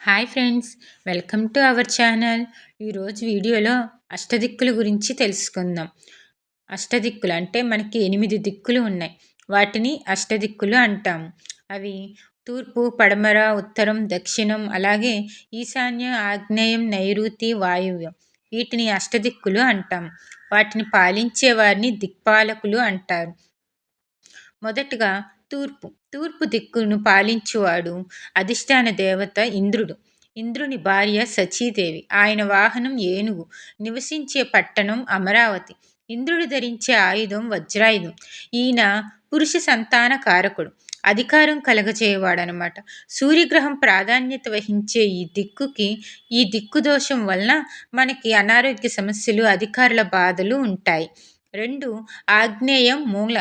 Hi friends welcome to our channel. ఈరోజు వీడియోలో అష్టదిక్కుల గురించి తెలుసుకుందాం. అష్టదిక్కులు అంటే మనకి ఎనిమిది దిక్కులు ఉన్నాయి. వాటిని అష్టదిక్కులు అంటాము. అవి తూర్పు పడమర ఉత్తరం దక్షిణం అలాగే ఈశాన్య ఆగ్నేయం నైరుతి వాయువ్యం. వీటిని అష్టదిక్కులు అంటాం వాటిని పాలించే వారిని దిక్పాలకులు అంటారు. మొదటగా తూర్పు. తూర్పు దిక్కును పాలించువాడు అధిష్టాన దేవత ఇంద్రుడు. ఇంద్రుని భార్య సచీదేవి. ఆయన వాహనం ఏనుగు. నివసించే పట్టణం అమరావతి. ఇంద్రుడు ధరించే ఆయుధం వజ్రాయుధం. ఈయన పురుష సంతాన కారకుడు. అధికారం కలగజేయవాడనమాట. సూర్యగ్రహం ప్రాధాన్యత వహించే ఈ దిక్కుకి ఈ దిక్కు దోషం వలన మనకి అనారోగ్య సమస్యలు అధికారుల బాధలు ఉంటాయి. రెండు ఆగ్నేయం మూల.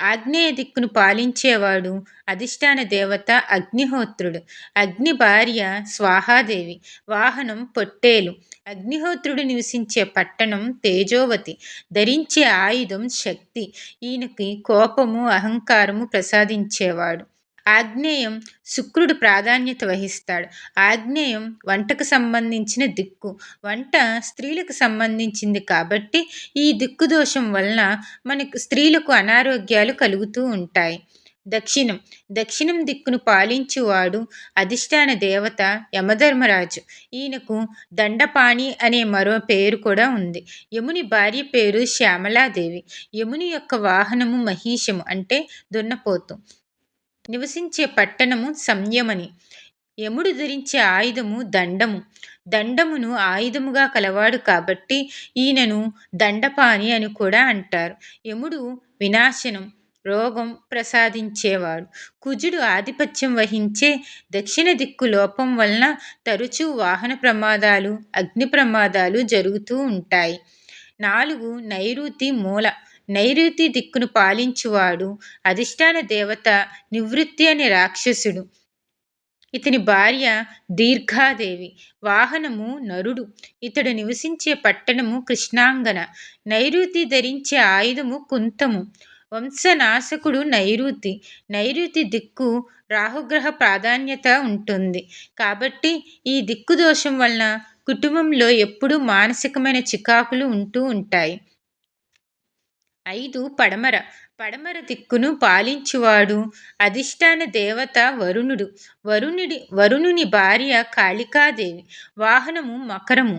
ఆగ్నేయ దిక్కును పాలించేవాడు అధిష్టాన దేవత అగ్నిహోత్రుడు. అగ్ని భార్య స్వాహాదేవి. వాహనం పొట్టేలు. అగ్నిహోత్రుడు నివసించే పట్టణం తేజోవతి. ధరించే ఆయుధం శక్తి. ఈయనకి కోపము అహంకారము ప్రసాదించేవాడు. ఆగ్నేయం శుక్రుడు ప్రాధాన్యత వహిస్తాడు. ఆగ్నేయం వంటకు సంబంధించిన దిక్కు. వంట స్త్రీలకు సంబంధించింది కాబట్టి ఈ దిక్కు దోషం వలన మనకు స్త్రీలకు అనారోగ్యాలు కలుగుతూ ఉంటాయి. దక్షిణం. దక్షిణం దిక్కును పాలించువాడు అధిష్టాన దేవత యమధర్మరాజు. ఈయనకు దండపాణి అనే మరో పేరు కూడా ఉంది. యముని భార్య పేరు శ్యామలాదేవి. యముని యొక్క వాహనము మహిషము అంటే దున్నపోతు. నివసించే పట్టణము సంయమని. యముడు ధరించే ఆయుధము దండము. దండమును ఆయుధముగా కలవాడు కాబట్టి ఈయనను దండపాని అని కూడా అంటారు. యముడు వినాశనం రోగం ప్రసాదించేవాడు. కుజుడు ఆధిపత్యం వహించే దక్షిణ దిక్కు లోపం వలన తరచూ వాహన ప్రమాదాలు అగ్ని ప్రమాదాలు జరుగుతూ ఉంటాయి. నాలుగు నైరుతి మూల నైరుతి దిక్కును పాలించువాడు అధిష్టాన దేవత నివృత్తి అనే రాక్షసుడు. ఇతని భార్య దీర్ఘాదేవి. వాహనము నరుడు. ఇతడు నివసించే పట్టణము కృష్ణాంగన. నైరుతి ధరించే ఆయుధము కుంతము. వంశనాశకుడు నైరుతి. నైరుతి దిక్కు రాహుగ్రహ ప్రాధాన్యత ఉంటుంది. కాబట్టి ఈ దిక్కు దోషం వలన కుటుంబంలో ఎప్పుడూ మానసికమైన చికాకులు ఉంటూ ఉంటాయి. ఐదు పడమర. పడమర దిక్కును పాలించువాడు అధిష్టాన దేవత వరుణుడు. వరుణుడి వరుణుని భార్య కాళికాదేవి. వాహనము మకరము.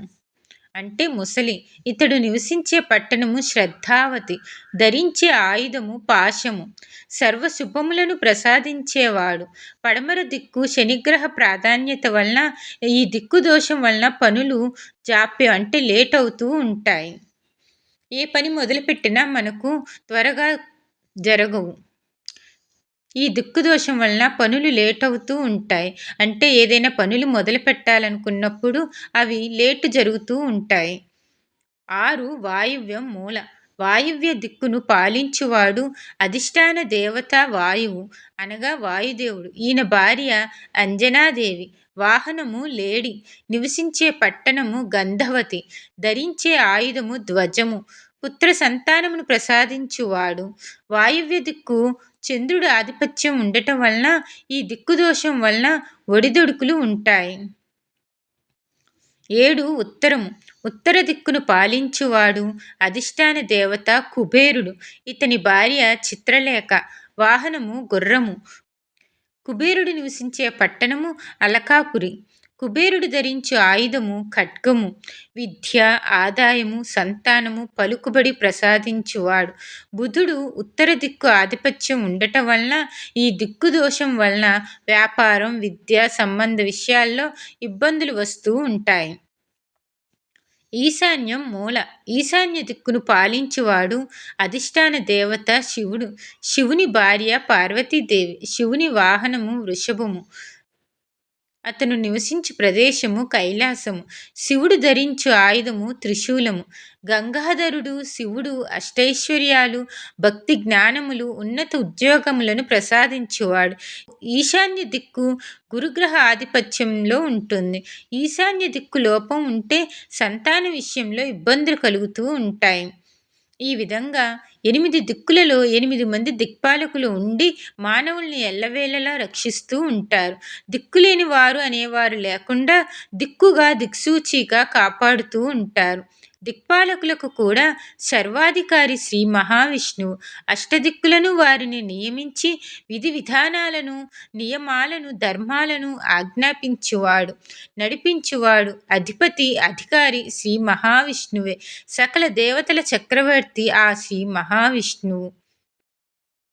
అంటే ముసలి. ఇతడు నివసించే పట్టణము శ్రద్ధావతి. ధరించే ఆయుధము పాశము. సర్వశుభములను ప్రసాదించేవాడు. పడమర దిక్కు శనిగ్రహ ప్రాధాన్యత వలన ఈ దిక్కు దోషం వలన పనులు జాప్యం అంటే లేట్ అవుతూ ఉంటాయి. ఏ పని మొదలుపెట్టినా మనకు త్వరగా జరగవు. ఈ దిక్కు దోషం వలన పనులు లేట్ అవుతూ ఉంటాయి. అంటే ఏదైనా పనులు మొదలు పెట్టాలనుకున్నప్పుడు అవి లేట్ జరుగుతూ ఉంటాయి. ఆరు వాయువ్యం మూల వాయువ్య దిక్కును పాలించువాడు అధిష్టాన దేవత వాయువు అనగా వాయుదేవుడు. ఈయన భార్య అంజనాదేవి. వాహనము లేడి నివసించే పట్టణము గంధవతి ధరించే ఆయుధము ధ్వజము పుత్ర సంతానమును ప్రసాదించువాడు. వాయువ్య దిక్కు చంద్రుడు ఆధిపత్యం ఉండటం వలన ఈ దిక్కు దోషం వలన ఒడిదొడుకులు ఉంటాయి. ఏడు ఉత్తరము. ఉత్తర దిక్కును పాలించువాడు అధిష్టాన దేవత కుబేరుడు. ఇతని భార్య చిత్రలేఖ. వాహనము గుర్రము. కుబేరుడు నివసించే పట్టణము అలకాపురి. కుబేరుడు ధరించు ఆయుధము ఖడ్గము విద్య ఆదాయము సంతానము పలుకుబడి ప్రసాదించువాడు. బుధుడు ఉత్తర దిక్కు ఆధిపత్యం ఉండటం వలన ఈ దిక్కు దోషం వలన వ్యాపారం విద్య సంబంధ విషయాల్లో ఇబ్బందులు వస్తూ ఉంటాయి. ఈశాన్యం మూల. ఈశాన్య దిక్కును పాలించువాడు అధిష్టాన దేవత శివుడు. శివుని భార్య పార్వతీదేవి. శివుని వాహనము వృషభము. అతను నివసించు ప్రదేశము కైలాసము. శివుడు ధరించు ఆయుధము త్రిశూలము. గంగాధరుడు శివుడు అష్టైశ్వర్యాలు భక్తి జ్ఞానములు ఉన్నత ఉద్యోగములను ప్రసాదించువాడు. ఈశాన్య దిక్కు గురుగ్రహ ఆధిపత్యంలో ఉంటుంది. ఈశాన్య దిక్కు లోపం ఉంటే సంతాన విషయంలో ఇబ్బందులు కలుగుతూ ఉంటాయి. ఈ విధంగా ఎనిమిది దిక్కులలో ఎనిమిది మంది దిక్పాలకులు ఉండి మానవుల్ని ఎల్లవేళలా రక్షిస్తూ ఉంటారు. దిక్కులేని వారు అనేవారు లేకుండా దిక్కుగా దిక్సూచిగా కాపాడుతూ ఉంటారు. దిక్పాలకులకు కూడా సర్వాధికారి శ్రీ మహావిష్ణువు అష్టదిక్కులను వారిని నియమించి విధి విధానాలను నియమాలను ధర్మాలను ఆజ్ఞాపించువాడు నడిపించువాడు అధిపతి అధికారి శ్రీ మహావిష్ణువే. సకల దేవతల చక్రవర్తి ఆ శ్రీ మహావిష్ణువు.